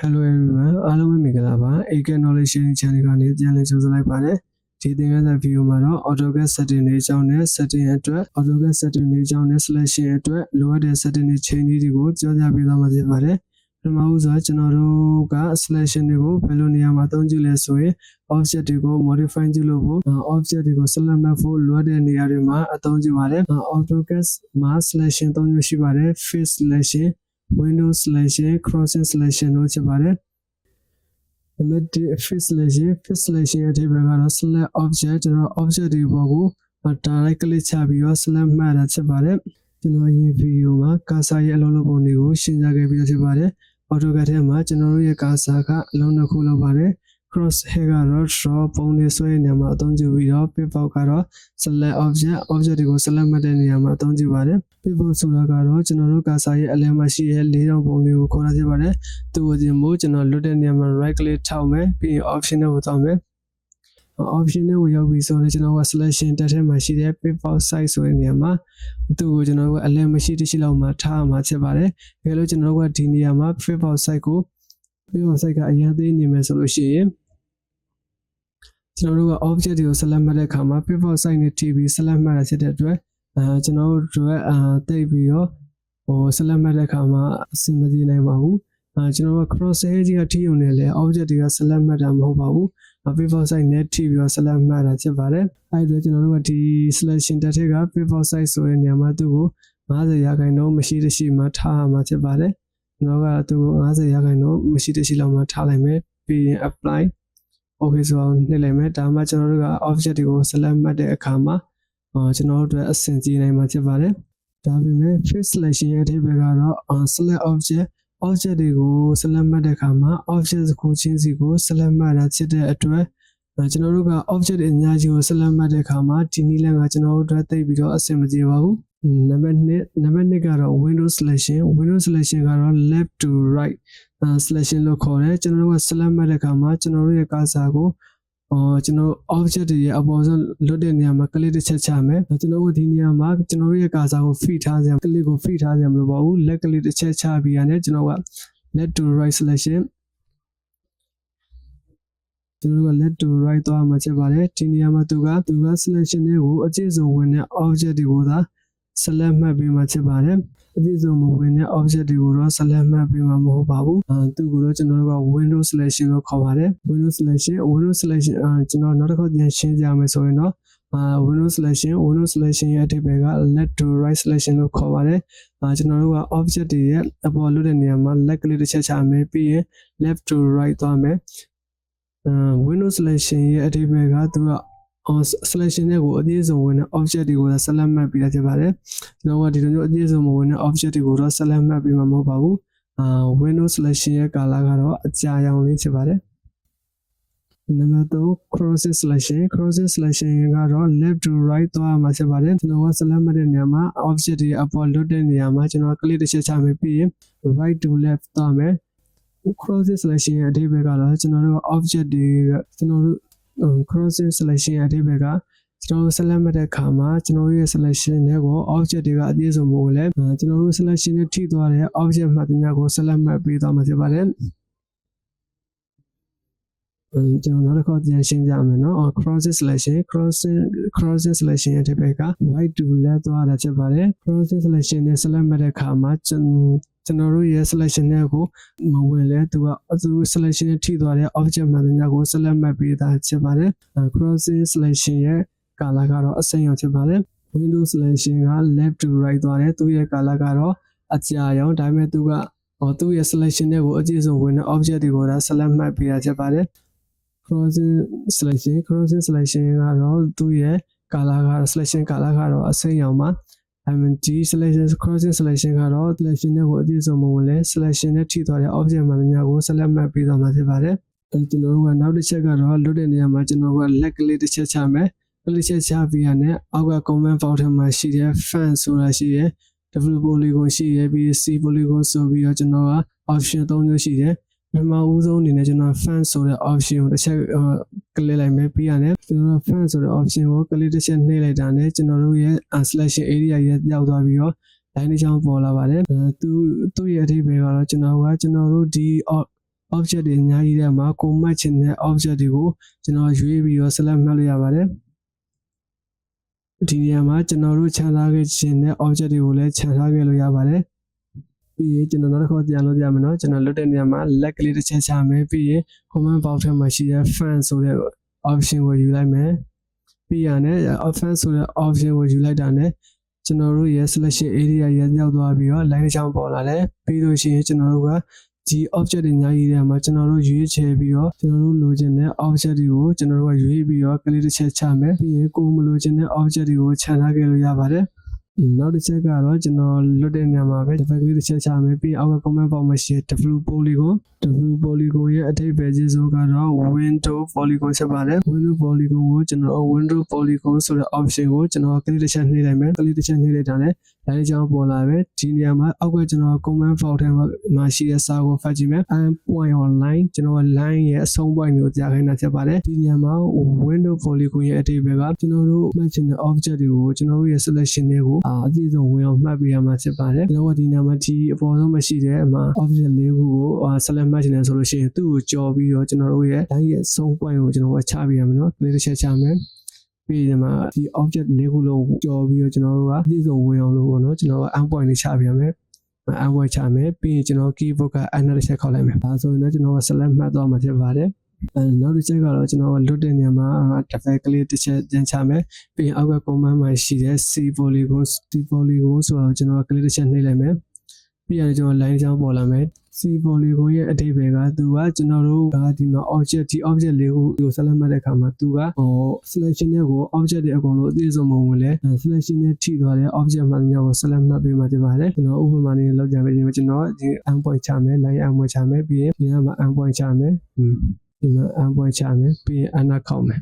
Hello everyone အားလုံးပဲမင်္ဂလာပါ AK Knowledge Sharing Channel ကနေပြန်လည်ကြိုဆိုလိုက်ပါတယ်ဒီသင်ခန်းစာ video မှာတော့ AutoCAD setting တွေအကြောင်းနဲ့ setting အတွက် AutoCAD setting တွေအကြောင်းနဲ့ selection အတွက်လိုအပ်တဲ့ setting တွေ chain တွေကိုကြောပြပေးသွားမှာဖြစ်ပါတယ်ပထမဦးစွာကျွန်တော်တို့က selection တွေကိုဘယ်လိုနေရာမှာအသုံးပြုလဲဆိုရင် object တွေကို modify ပြုလုပ်ဖို့ object တွေကို select မှတ်ဖို့လိုအပ်တဲ့နေရာတွေမှာအသုံးပြုပါတယ် AutoCAD မှာ selection ၃မျိုးရှိပါတယ် face selection window selection crossing selection တို့ဖြစ်ပါတယ်။ Limit fit selection fit selection ရဲ့အဓိပ္ပာယ်ကတော့ select object ကျွန်တော် object တွေပေါ်ကို direct click ချပြီးတော့ select မှတ်တာဖြစ်ပါတယ်။ကျွန်တော်ဒီဗီဒီယိုမှာ cursor ရဲ့အလုံးလုံးပုံတွေကိုရှင်းပြခဲ့ပြီးဖြစ်ပါတယ်။ AutoCAD ထဲမှာကျွန်တော်တို့ရဲ့ cursor ကအလုံးနှစ်ခုလောက်ပါတယ်။ cross hair ကတော့ draw ပုံတွေဆွဲတဲ့နေရာမှာအသုံးပြုပြီးတော့ pivot ကတော့ select object object တွေကို select မှတ်တဲ့နေရာမှာအသုံးပြုပါတယ် pivot ဆိုတာကတော့ကျွန်တော်တို့ cursor ရဲ့အလယ်မှာရှိတဲ့လေးတောင်ပုံလေးကိုခေါ်တာဖြစ်ပါတယ်သူ့အပြင်မို့ကျွန်တော်လွတ်တဲ့နေရာမှာ right click ထောက်မယ်ပြီးရင် option တွေကိုတောင်းမယ် option တွေကိုရောက်ပြီဆိုရင်ကျွန်တော်က selection တက်ထဲမှာရှိတဲ့ pivot size ဆိုတဲ့နေရာမှာသူ့ကိုကျွန်တော်ကအလယ်မရှိတရှိလောက်မှာထားမှာဖြစ်ပါတယ်ဒါလို့ကျွန်တော်တို့ကဒီနေရာမှာ pivot size ကို pivot size ကအရင်သေးနေမယ်ဆိုလို့ရှိရင် ကျွန်တော်တို့က object တွေကို select မှတ်တဲ့အခါမှာ pivot site နဲ့ TB select မှတ်တာဖြစ်တဲ့အတွက်အဲကျွန်တော်တို့အတွက်အာတိတ်ပြီးတော့ဟို select မှတ်တဲ့အခါမှာအဆင်မပြေနိုင်ပါဘူးအဲကျွန်တော်တို့ cross hair ကြီးကထိုံနေလဲ object တွေက select မှတ်တာမဟုတ်ပါဘူး pivot site နဲ့ TB ကို select မှတ်တာဖြစ်ပါတယ်အဲဒီအတွက်ကျွန်တော်တို့ကဒီ selection တက်ထက်က pivot site ဆိုတဲ့နေရာမှာသူ့ကို50ရာခိုင်နှုန်းမရှိတရှိမှထားရမှာဖြစ်ပါတယ်ကျွန်တော်ကသူ့ကို50ရာခိုင်နှုန်းမရှိတရှိလောက်မှထားလိုက်မယ်ပြီးရင် apply okay ဆိုတော့နှိပ်လိုက်မယ်ဒါမှကျွန်တော်တို့က object တွေကို select မှတ်တဲ့အခါမှာအာကျွန်တော်တို့အတွက်အဆင်ပြေနိုင်မှာဖြစ်ပါတယ်ဒါပေမဲ့ face selection ရဲ့အဓိပ္ပာယ်ကတော့ select object object တွေကို select မှတ်တဲ့အခါမှာ object ကိုချင်းစီကို select မှတ်တာဖြစ်တဲ့အတွက်ကျွန်တော်တို့က object အများကြီးကို select မှတ်တဲ့အခါမှာဒီနည်းလမ်းကကျွန်တော်တို့အတွက်သိပြီးတော့အဆင်မပြေပါဘူးနံပါတ်1နံပါတ်2ကတော့ window selection window selection ကတော့ left to right selection လို့ခေါ်တယ်ကျွန်တော်တို့က select မှတ်တဲ့အခါမှာကျွန်တော်တို့ရဲ့ cursor ကိုအော်ကျွန်တော် object တွေရဲ့အပေါ်ဆုံးလွတ်တဲ့နေရာမှာ click တစ်ချက်ချမယ်ကျွန်တော်တို့ဒီနေရာမှာကျွန်တော်တို့ရဲ့ cursor ကို feed ထားစရာ click ကို feed ထားစရာမလိုပါဘူး left click တစ်ချက်ချပြီးရတယ်ကျွန်တော်က left to right selection ကျွန်တော်တို့က left to right သွားမှာဖြစ်ပါတယ်ဒီနေရာမှာသူကသူက selection တွေကိုအကျင့်စုံဝင်တဲ့ object တွေကိုသာ select မှတ်ပေးမှာဖြစ်ပါတယ်အပြည့်စုံမဝင်တဲ့ object တွေကိုတော့ select မှတ်ပေးမှာမဟုတ်ပါဘူးအဲသူကတော့ကျွန်တော်တို့က window selection လို့ခေါ်ပါတယ် window selection window selection အဲကျွန်တော်နောက်တစ်ခေါက်ပြန်ရှင်းပြမယ်ဆိုရင်တော့အာ window selection window selection ရဲ့အဓိပ္ပာယ်က left to right selection လို့ခေါ်ပါတယ်အာကျွန်တော်တို့က object တွေရဲ့အပေါ်လွတ်တဲ့နေရာမှာ left click တစ်ချက်ချမယ်ပြီးရင် left to right သွားမယ်အာ window selection ရဲ့အဓိပ္ပာယ်ကသူက selection တွေကိုအပြည့်စုံဝင်တဲ့ object တွေကို select မှတ်ပြီးတာဖြစ်ပါတယ်ကျွန်တော်ကဒီလိုမျိုးအပြည့်စုံမဝင်တဲ့ object တွေကိုတော့ select မှတ်ပြီးမှာမဟုတ်ပါဘူးအာ window selection ရဲ့ color ကတော့အကြာရောင်လေးဖြစ်ပါတယ်နံပါတ်3 crossing selection crossing selection ကတော့ left to right သွားမှာဖြစ်ပါတယ်ကျွန်တော်က select မှတ်တဲ့နေရာမှာ object တွေအပေါ်လွတ်တဲ့နေရာမှာကျွန်တော် click တစ်ချက်ချမယ်ပြီးရင် right to left သွားမယ် crossing selection ရဲ့အဓိပ္ပာယ်ကတော့ကျွန်တော်တို့ object တွေကျွန်တော်တို့ crossing selection အဓိပ္ပာယ်ကကျွန်တော်တို့ select မှတ်တဲ့အခါမှာကျွန်တော်ရဲ့ selection တွေကို object တွေကအပြည့်စုံမဟုတ်လဲကျွန်တော်တို့ selection နဲ့ထိသွားတဲ့ object မှတ်တင်များကို select မှတ်ပေးသွားမှာဖြစ်ပါတယ်ကျွန်တော်နောက်တစ်ခါပြန်ရှင်းပြမယ်နော် crossing selection crossing crossing selection ရဲ့အဓိပ္ပာယ်က right to left သွားတာဖြစ်ပါတယ် crossing selection နဲ့ select မှတ်တဲ့အခါမှာ ကျွန်ကျွန်တော်တို့ရဲ့ selection တွေကိုမဝင်လဲသူကသူ selection နဲ့ထိသွားတဲ့ object မှန်တဲ့ကို select မှတ်ပေးတာဖြစ်ပါတယ် crossing selection ရဲ့ color ကတော့အစိမ်းရောင်ဖြစ်ပါတယ် window selection က left to right သွားတယ်သူရဲ့ color ကတော့အကြာရောင်ဒါပေမဲ့သူကဟောသူ့ရဲ့ selection တွေကိုအကြည့်ဆုံးဝင်တဲ့ object တွေကိုဒါ select မှတ်ပေးတာဖြစ်ပါတယ် crossing selection crossing selection ကတော့သူ့ရဲ့ color ကတော့ selection color ကတော့အစိမ်းရောင်ပါ MD selection crossing selection ကတော့ selection တွေကိုအပြည့်စုံမဝင်လဲ selection နဲ့ထိသွားတဲ့ object မှန်များကို select မှတ်ပေးသွားမှာဖြစ်ပါတယ်အဲကျွန်တော်တို့ကနောက်တစ်ချက်ကတော့လွတ်တဲ့နေရာမှာကျွန်တော်က leg ကလေးတစ်ချက်ချမယ်ကလေးချက်ချပြီးရတဲ့အောက်က comment box ထဲမှာရှိတဲ့ fan ဆိုတာရှိတယ် W polygon ရှိရပြီး C polygon ဆိုပြီးတော့ကျွန်တော်က option ၃မျိုးရှိတယ်ပထမဦးဆုံးအနေနဲ့ကျွန်တော် fan ဆိုတဲ့ option ကိုတစ်ချက် ကလစ်လိုက်မယ်ပြီးရတယ်ကျွန်တော် fan ဆိုတဲ့ option ကိုကလစ်တစ်ချက်နှိပ်လိုက်တာနဲ့ကျွန်တော်တို့ရဲ့ selection area ရဲ့ပြောက်သွားပြီးတော့ line တစ်ချောင်းပေါ်လာပါတယ်သူသူ့ရဲ့အထိပ္ပယ်ကတော့ကျွန်တော်ကကျွန်တော်တို့ဒီ object တွေအများကြီးထဲမှာကိုမှတ်ချင်တဲ့ object တွေကိုကျွန်တော်ရွေးပြီးတော့ select မှတ်လို့ရပါတယ်ဒီနေရာမှာကျွန်တော်တို့ခြံထားခဲ့ခြင်းတဲ့ object တွေကိုလည်းခြံထားခဲ့လို့ရပါတယ် ပြီးရင်ကျွန်တော်နောက်တစ်ခါပြန်လို့ရမယ်နော်ကျွန်တော်လွတ်တဲ့နေရာမှာလက်ကလေးတစ်ချက်ချမယ်ပြီးရင် command box ထဲမှာရှိတဲ့ fan ဆိုတဲ့ option ကိုယူလိုက်မယ်ပြီးရတဲ့ offense ဆိုတဲ့ option ကိုယူလိုက်တာ ਨੇ ကျွန်တော်တို့ရဲ့ selection area ရရောက်သွားပြီးတော့ line တစ်ချောင်းပေါ်လာတယ်ပြီးလို့ရှိရင်ကျွန်တော်တို့ကဒီ object တွေအများကြီးထဲမှာကျွန်တော်တို့ရွေးချယ်ပြီးတော့ကျွန်တော်တို့လိုချင်တဲ့ object တွေကိုကျွန်တော်တို့ကရွေးပြီးတော့ကလေးတစ်ချက်ချမယ်ပြီးရင်ကိုယ်မလိုချင်တဲ့ object တွေကိုခြံထားခဲ့လို့ရပါတယ် နောက်တစ်ချက်ကတော့ကျွန်တော်လွတ်တဲ့နေရာမှာပဲ default ကလေးတစ်ချက်ချမယ်ပြီးအောက်က comment box မှာရှိတဲ့ w polygon w polygon ရဲ့အထိပ္ပယ်ကြီးစိုးကတော့ window polygon ဖြစ်ပါတယ် window polygon ကိုကျွန်တော် window polygon ဆိုတဲ့ option ကိုကျွန်တော်ကလေးတစ်ချက်နှိပ်လိုက်မယ်ကလေးတစ်ချက်နှိပ်လိုက်တာနဲ့ဒါလေးကြောင့်ပေါ်လာပဲဒီနေရာမှာအောက်ကကျွန်တော် comment box ထဲမှာမှာရှိတဲ့စာကိုဖတ်ကြည့်မယ် and point on line ကျွန်တော် line ရဲ့အဆုံး point ကိုကြားခိုင်းတာဖြစ်ပါတယ်ဒီနေရာမှာ window polygon ရဲ့အထိပ္ပယ်ကကျွန်တော်တို့မှတ်ချင်တဲ့ object တွေကိုကျွန်တော်တို့ရဲ့ selection တွေကိုအာအပြည့်စုံဝင်အောင်မှတ်ပေးရမှာဖြစ်ပါတယ်ကျွန်တော်ကဒီနေရာမှာဒီအပေါ်ဆုံးမှာရှိတဲ့အမှာ object လေးခုကိုအာ select မှတ်ချင်တယ်ဆိုလို့ရှိရင်သူ့ကိုကြော်ပြီးတော့ကျွန်တော်တို့ရဲ့ line ရဲ့အဆုံး point ကိုကျွန်တော်ကချပေးရမယ်နော် play တစ်ချက်ချမယ်ပြီးဒီမှာဒီ object လေးခုလုံးကိုကြော်ပြီးတော့ကျွန်တော်တို့ကအပြည့်စုံဝင်အောင်လို့ပေါ့နော်ကျွန်တော်က end point လေးချပေးရမယ် end point ချမယ်ပြီးရင်ကျွန်တော် keyboard က enter တစ်ချက်ခောက်လိုက်မယ်ဒါဆိုရင်တော့ကျွန်တော်က select မှတ်သွားမှာဖြစ်ပါတယ်အဲ နောက်တစ်ချက်ကတော့ကျွန်တော်ကလွတ်တဲ့နေရာမှာတစ်ဖက်ကလေးတစ်ချက်ပြန်ချမယ်ပြီးရင်အောက်က command မှာရှိတဲ့ C polygon C polygon ဆိုတော့ကျွန်တော်ကကလေးတစ်ချက်နှိပ်လိုက်မယ်ပြီးရင်ကျွန်တော် line ချောင်းပေါ်လာမယ် C polygon ရဲ့အဓိပ္ပာယ်ကသူကကျွန်တော်တို့ကဒီမှာ object ဒီ object လေးကိုဒီကို select မှတ်တဲ့အခါမှာသူကဟို selection တွေကို object တွေအကုန်လုံးအပြည့်စုံမဝင်လဲ selection နဲ့ထိသွားတဲ့ object မှန်များကို select မှတ်ပေးမှဖြစ်ပါတယ်ကျွန်တော်ဥပမာလေးလောက်ကြမယ်ဒီမှာကျွန်တော်ဒီ end point ချမယ် line end point ချမယ်ပြီးရင်ဒီမှာ end point ချမယ် ဒီမှာ end point ချမယ်ပြီးရင် enter ခောက်မယ်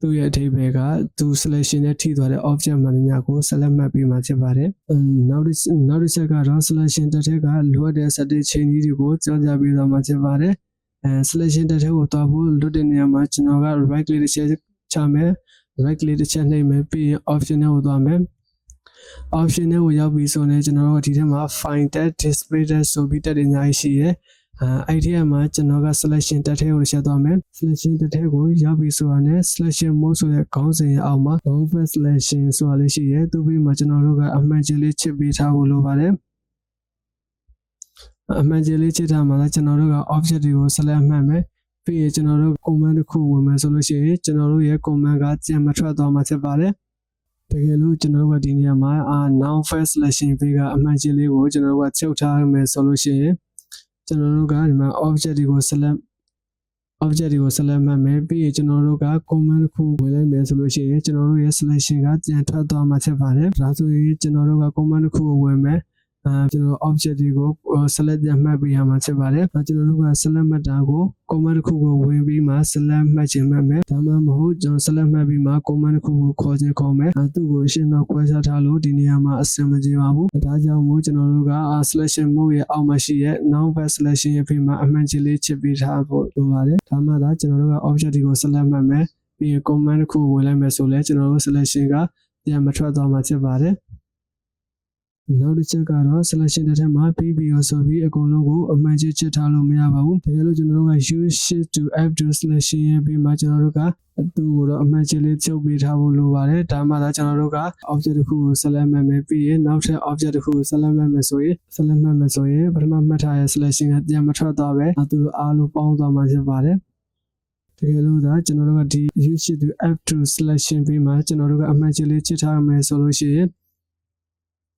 သူ့ရဲ့အဓိပ္ပာယ်ကသူ selection နဲ့ထိသွားတဲ့ object မှန်များကို select မှတ်ပေးမှဖြစ်ပါတယ်။နောက်တစ်နောက်တစ်ချက်ကတော့ selection တစ်ထက်ကလိုအပ်တဲ့ setting change တွေကိုကြောင်းကြပေးသွားမှာဖြစ်ပါတယ်။အဲ selection တစ်ထက်ကိုတွားဖို့လွတ်တဲ့နေရာမှာကျွန်တော်က right click တစ်ချက်ချမယ် right click တစ်ချက်နှိပ်မယ်ပြီးရင် option နဲ့ကိုသွားမယ်။ option နဲ့ကိုရောက်ပြီဆိုရင်ကျွန်တော်တို့ဒီထဲမှာ find tag display tag ဆိုပြီးတက်တဲ့အများကြီးရှိတယ်။ အဲအဲ့ဒီမှာကျွန်တော်က selection တက်ထဲကိုရှင်းသွားမယ် selection တက်ထဲကိုရောက်ပြီဆိုတာနဲ့ selection mode ဆိုတဲ့ခေါင်းစဉ်ရဲ့အောက်မှာ long fast selection ဆိုတာလေးရှိရဲသူပြီးမှကျွန်တော်တို့ကအမှန်ကျလေးချစ်ပေးထားဖို့လိုပါတယ်အမှန်ကျလေးချစ်ထားမှလည်းကျွန်တော်တို့က object တွေကို select မှတ်မယ်ပြီးရင်ကျွန်တော်တို့ command တစ်ခုဝင်မယ်ဆိုလို့ရှိရင်ကျွန်တော်တို့ရဲ့ command ကကြံမထွက်သွားမှာဖြစ်ပါတယ်တကယ်လို့ကျွန်တော်တို့ကဒီနေရာမှာအာ now fast selection ဘေးကအမှန်ကျလေးကိုကျွန်တော်တို့ကချုပ်ထားမယ်ဆိုလို့ရှိရင် ကျွန်တော်တို့ကဒီမှာ object တွေကို select object တွေကို select မှတ်မယ်ပြီးရင်ကျွန်တော်တို့က command တစ်ခုဝင်လိုက်မယ်ဆိုလို့ရှိရင်ကျွန်တော်တို့ရဲ့ selection ကပြန်ထွက်သွားမှာဖြစ်ပါတယ်ဒါဆိုရင်ကျွန်တော်တို့က command တစ်ခုကိုဝင်မယ်အဲ ကျွန်တော် object တွေကို select ပြန်မှတ်ပေးရမှာဖြစ်ပါတယ်။ကျွန်တော်တို့က select မှတ်တာကို command တစ်ခုကိုဝင်ပြီးမှ select မှတ်ခြင်းမှတ်မယ်။ဒါမှမဟုတ်ကျွန်တော် select မှတ်ပြီးမှ command တစ်ခုကိုခေါ်ခြင်းခေါ်မယ်။အဲသူ့ကိုရှင်းတော့ခွဲခြားထားလို့ဒီနေရာမှာအဆင်မပြေပါဘူး။ဒါကြောင့်မို့ကျွန်တော်တို့က selection mode ရဲ့အောက်မှာရှိတဲ့ non best selection ရဲ့ဖေးမှာအမှန်ကြီးလေးချစ်ပေးထားဖို့လိုပါတယ်။ဒါမှသာကျွန်တော်တို့က object တွေကို select မှတ်မယ်။ပြီးရင် command တစ်ခုဝင်လိုက်မယ်ဆိုလဲကျွန်တော်တို့ selection ကပြန်မထွက်သွားမှာဖြစ်ပါတယ်။ နောက်တစ်ချက်ကတော့ selection တစ်ထက်မှာပြီးပြီးတော့ဆိုပြီးအကုန်လုံးကိုအမှန်ကြီးချစ်ထားလို့မရပါဘူးတကယ်လို့ကျွန်တော်တို့က use shift to f to selection ရဲ့ပြီးမှကျွန်တော်တို့ကသူ့ကိုတော့အမှန်ကြီးလေးချုပ်ပေးထားဖို့လိုပါတယ်ဒါမှသာကျွန်တော်တို့က object တစ်ခုကို select မှတ်မယ်ပြီးရင်နောက်ထပ် object တစ်ခုကို select မှတ်မယ်ဆိုရင် select မှတ်မယ်ဆိုရင်ပထမမှတ်ထားတဲ့ selection ကပြန်မထွက်သွားပဲသူတို့အားလုံးပေါင်းသွားမှာဖြစ်ပါတယ်တကယ်လို့သာကျွန်တော်တို့ကဒီ use shift to f2 selection ပြီးမှကျွန်တော်တို့ကအမှန်ကြီးလေးချစ်ထားမယ်ဆိုလို့ရှိရင်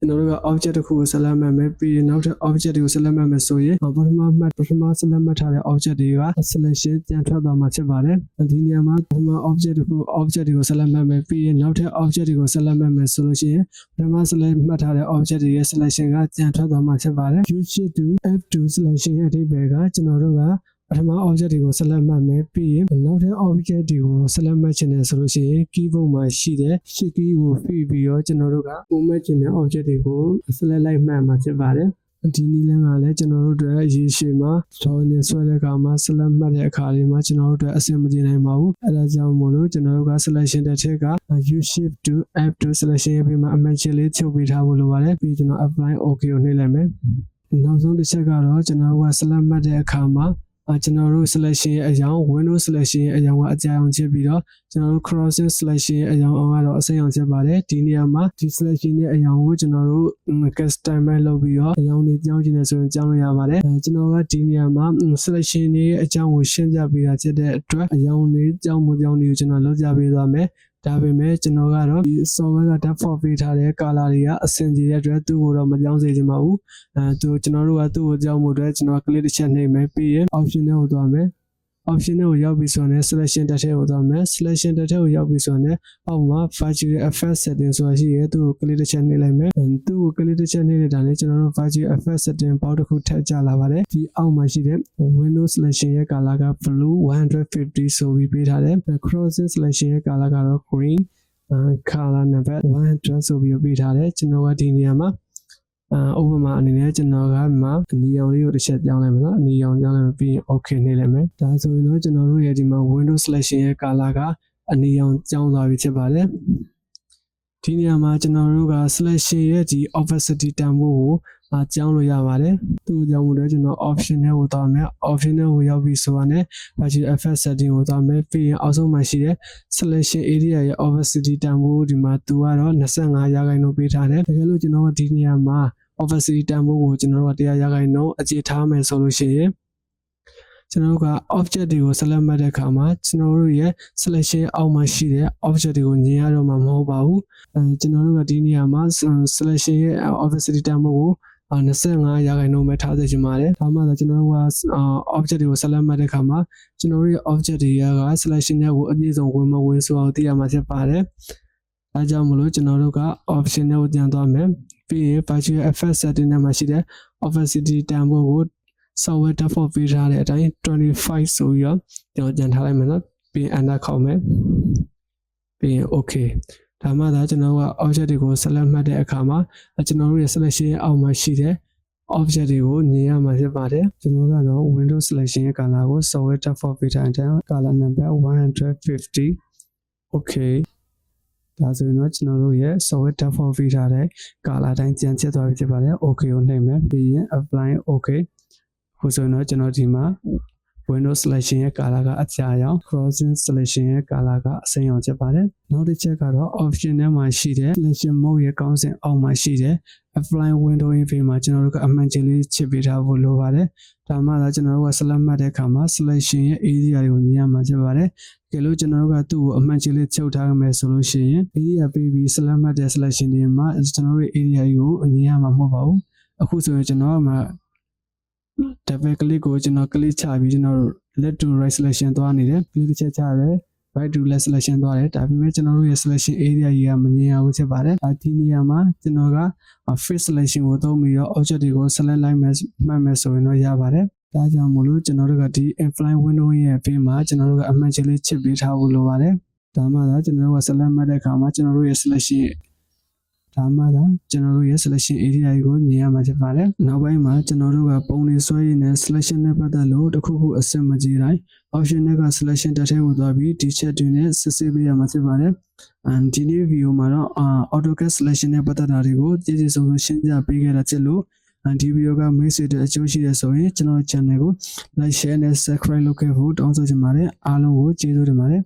ကျွန်တော်တို့က object တစ်ခုကို select မှတ်မယ်ပြီးရင်နောက်ထပ် object တွေကို select မှတ်မယ်ဆိုရင်ပထမမှတ်ပထမ select မှတ်ထားတဲ့ object တွေက selection ပြန်ထွက်သွားမှာဖြစ်ပါတယ်ဒီနေရာမှာပထမ object တစ်ခု object တွေကို select မှတ်မယ်ပြီးရင်နောက်ထပ် object တွေကို select မှတ်မယ်ဆိုလို့ရှိရင်ပထမ select မှတ်ထားတဲ့ object တွေရဲ့ selection ကပြန်ထွက်သွားမှာဖြစ်ပါတယ် use sheet to f2 selection ရဲ့အဓိပ္ပာယ်ကကျွန်တော်တို့က ပထမ object တွေကို select မှတ်မယ်ပြီးရင်နောက်ထပ် object တွေကို select မှတ်ချင်တယ်ဆိုလို့ရှိရင် keyboard မှာရှိတဲ့ shift key ကိုဖိပြီးတော့ကျွန်တော်တို့ကပုံမှတ်ချင်တဲ့ object တွေကို select လိုက်မှတ်မှာဖြစ်ပါတယ်ဒီနည်းလမ်းကလည်းကျွန်တော်တို့အတွက်ရေရှည်မှာ drawing နဲ့ဆွဲတဲ့အခါမှာ select မှတ်တဲ့အခါလေးမှာကျွန်တော်တို့အတွက်အဆင်မပြေနိုင်ပါဘူးအဲဒါကြောင့်မို့လို့ကျွန်တော်တို့က selection တစ်ထက်က use shift to add to selection ရဲ့ပြီးမှအမှန်ချလေးချုပ်ပေးထားဖို့လိုပါတယ်ပြီးကျွန်တော် apply okay ကိုနှိပ်လိုက်မယ်နောက်ဆုံးတစ်ချက်ကတော့ကျွန်တော်က select မှတ်တဲ့အခါမှာအာ ကျွန်တော်တို့ selection ရဲ့အကြောင်း windows selection ရဲ့အကြောင်းကအကြအောင်ချက်ပြီးတော့ကျွန်တော်တို့ crossing selection ရဲ့အကြောင်းအောင်ကတော့အစိမ်းအောင်ချက်ပါတယ်ဒီနေရာမှာဒီ selection ရဲ့အကြောင်းကိုကျွန်တော်တို့ customize လုပ်ပြီးတော့အကြောင်းတွေကြောင်းချင်တယ်ဆိုရင်ကြောင်းလို့ရပါတယ်အဲကျွန်တော်ကဒီနေရာမှာ selection တွေရဲ့အကြောင်းကိုရှင်းပြပေးတာဖြစ်တဲ့အတွက်အကြောင်းတွေကြောင်းမကြောင်းတွေကိုကျွန်တော်လုပ်ကြပေးသွားမယ် ဒါပေမဲ့ကျွန်တော်ကတော့ဒီ software က default ပေးထားတဲ့ color တွေကအဆင်ပြေတဲ့အတွက်သူ့ကိုတော့မကြောင်းစေချင်ပါဘူးအဲသူကျွန်တော်တို့ကသူ့ကိုကြောင်းမှုအတွက်ကျွန်တော် click တစ်ချက်နှိပ်မယ်ပြီးရင် option တွေကိုသွားမယ် option တွေကိုရောက်ပြီဆိုရင် selection တက်ထဲကိုသွားမယ် selection တက်ထဲကိုရောက်ပြီဆိုရင်အောက်မှာ virtual effect setting ဆိုတာရှိရဲသူ့ကို click တစ်ချက်နှိပ်လိုက်မယ်အဲသူ့ကို click တစ်ချက်နှိပ်လိုက်တာနဲ့ကျွန်တော်တို့ virtual effect setting ပေါက်တစ်ခုထပ်ကြလာပါတယ်ဒီအောက်မှာရှိတဲ့ windows selection ရဲ့ color က blue 150ဆိုပြီးပေးထားတယ် crossing selection ရဲ့ color ကတော့ green အဲ color number 100ဆိုပြီးပေးထားတယ်ကျွန်တော်ကဒီနေရာမှာအာ ဥပမာအနေနဲ့ကျွန်တော်ကဒီမှာအနီရောင်လေးကိုတစ်ချက်ပြောင်းလိုက်မယ်နော်အနီရောင်ပြောင်းလိုက်မယ်ပြီးရင် okay နှိပ်လိုက်မယ်ဒါဆိုရင်တော့ကျွန်တော်တို့ရဲ့ဒီမှာ windows selection ရဲ့ color ကအနီရောင်ကြောင်းသွားပြီဖြစ်ပါတယ်ဒီနေရာမှာကျွန်တော်တို့က selection ရဲ့ဒီ opacity တန်ဖိုးကိုအကြောင်းလို့ရပါတယ်သူ့အကြောင်းကိုလည်းကျွန်တော် option နဲ့ကိုသွားမယ် option နဲ့ကိုရောက်ပြီဆိုတော့ virtual effect setting ကိုသွားမယ်ပြီးရင်အောက်ဆုံးမှာရှိတဲ့ selection area ရဲ့ opacity တန်ဖိုးဒီမှာသူကတော့25ရာခိုင်နှုန်းပေးထားတယ်တကယ်လို့ကျွန်တော်ကဒီနေရာမှာ opacity တန်ဖိုးကိုကျွန်တော်တို့က100ရာခိုင်နှုန်းအခြေထားမယ်ဆိုလို့ရှိရင်ကျွန်တော်တို့က object တွေကို select မှတ်တဲ့အခါမှာကျွန်တော်တို့ရဲ့ selection အောက်မှာရှိတဲ့ object တွေကိုညင်ရတော့မှာမဟုတ်ပါဘူးအဲကျွန်တော်တို့ကဒီနေရာမှာ selection ရဲ့ opacity တန်ဖိုးကိုအာ25ရာခိုင်နှုန်းပဲထားစေချင်ပါတယ်ဒါမှသာကျွန်တော်တို့ကအာ object တွေကို select မှတ်တဲ့အခါမှာကျွန်တော်တို့ရဲ့ object တွေက selection တွေကိုအပြည့်စုံဝင်မဝင်ဆိုအောင်သိရမှာဖြစ်ပါတယ် အဲကြောင့်မလို့ကျွန်တော်တို့က option တွေကိုပြန်သွားမယ်ပြီးရင် virtual effect setting နဲ့မှာရှိတဲ့ opacity တန်ဖိုးကို software default ပေးထားတဲ့အတိုင်း25ဆိုပြီးတော့ကျွန်တော်ကြံထားလိုက်မယ်နော်ပြီးရင် enter ခေါက်မယ်ပြီးရင် okay ဒါမှသာကျွန်တော်က object တွေကို select မှတ်တဲ့အခါမှာကျွန်တော်တို့ရဲ့ selection ရဲ့အောက်မှာရှိတဲ့ object တွေကိုညင်ရမှာဖြစ်ပါတယ်ကျွန်တော်ကတော့ windows selection ရဲ့ color ကို software default ပေးထားတဲ့ color number 150 okay ဒါဆိုရင်တော့ကျွန်တော်တို့ရဲ့ software default ပေးထားတဲ့ color တိုင်းကြံချက်သွားပြီဖြစ်ပါတယ် okay ကိုနှိပ်မယ်ပြီးရင် apply okay ဟိုဆိုရင်တော့ကျွန်တော်ဒီမှာ Windows selection ရဲ့ color ကအကြာရောင် crossing selection ရဲ့ color ကအစိမ်းရောင်ဖြစ်ပါတယ်။နောက်တစ်ချက်ကတော့ option ထဲမှာရှိတဲ့ selection mode ရဲ့ကောင်းစဉ်အောက်မှာရှိတဲ့ apply window interface မှာကျွန်တော်တို့ကအမှန်ချင်းလေးချစ်ပေးထားဖို့လိုပါတယ်။ဒါမှသာကျွန်တော်တို့က select မှတ်တဲ့အခါမှာ selection ရဲ့ area တွေကိုညံ့မှာဖြစ်ပါတယ်။ကြလို့ကျွန်တော်တို့ကသူ့ကိုအမှန်ချင်းလေးချုပ်ထားမယ်ဆိုလို့ရှိရင် area ပေးပြီး select မှတ်တဲ့ selection တွေမှာကျွန်တော်တို့ရဲ့ area ကိုအညံ့မှာမဟုတ်ပါဘူး။အခုဆိုရင်ကျွန်တော်ကမှ double click ကိုကျွန်တော် click ချပြီးကျွန်တော် left to right selection သွားနေတယ် click တစ်ချက်ချရဲ right to left selection သွားတယ်ဒါပေမဲ့ကျွန်တော်တို့ရဲ့ selection area ကြီးကမမြင်ရဘူးဖြစ်ပါတယ်ဒီနေရာမှာကျွန်တော်က fit selection ကိုသုံးပြီးတော့ object တွေကို select လိုက်မယ်မှတ်မယ်ဆိုရင်တော့ရပါတယ်ဒါကြောင့်မို့လို့ကျွန်တော်တို့ကဒီ infline window ရဲ့အပြင်မှာကျွန်တော်တို့ကအမှန်ချင်းလေးချစ်ပေးထားဖို့လိုပါတယ်ဒါမှသာကျွန်တော်တို့က select မှတ်တဲ့အခါမှာကျွန်တော်တို့ရဲ့ selection ဒါမှသာကျွန်တော်တို့ရဲ့ selection area ကိုမြင်ရမှာဖြစ်ပါတယ်။နောက်ပိုင်းမှာကျွန်တော်တို့ကပုံတွေဆွဲရင်းနဲ့ selection နဲ့ပတ်သက်လို့တစ်ခုခုအဆင်မပြေတိုင်း option တွေက selection တက်ထဲကိုသွားပြီးဒီချက်တွေနဲ့စစ်ဆေးပေးရမှာဖြစ်ပါတယ်။အမ်ဒီနေ့ video မှာတော့ AutoCAD selection နဲ့ပတ်သက်တာတွေကိုကြည့်ကြည့်စုံစုံရှင်းပြပေးခဲ့တာဖြစ်လို့ဒီဗီဒီယိုကမိတ်ဆွေတွေအကျိုးရှိတဲ့ဆိုရင်ကျွန်တော် channel ကို like share နဲ့ subscribe လုပ်ခဲ့ဖို့တောင်းဆိုချင်ပါတယ်အားလုံးကိုကျေးဇူးတင်ပါတယ်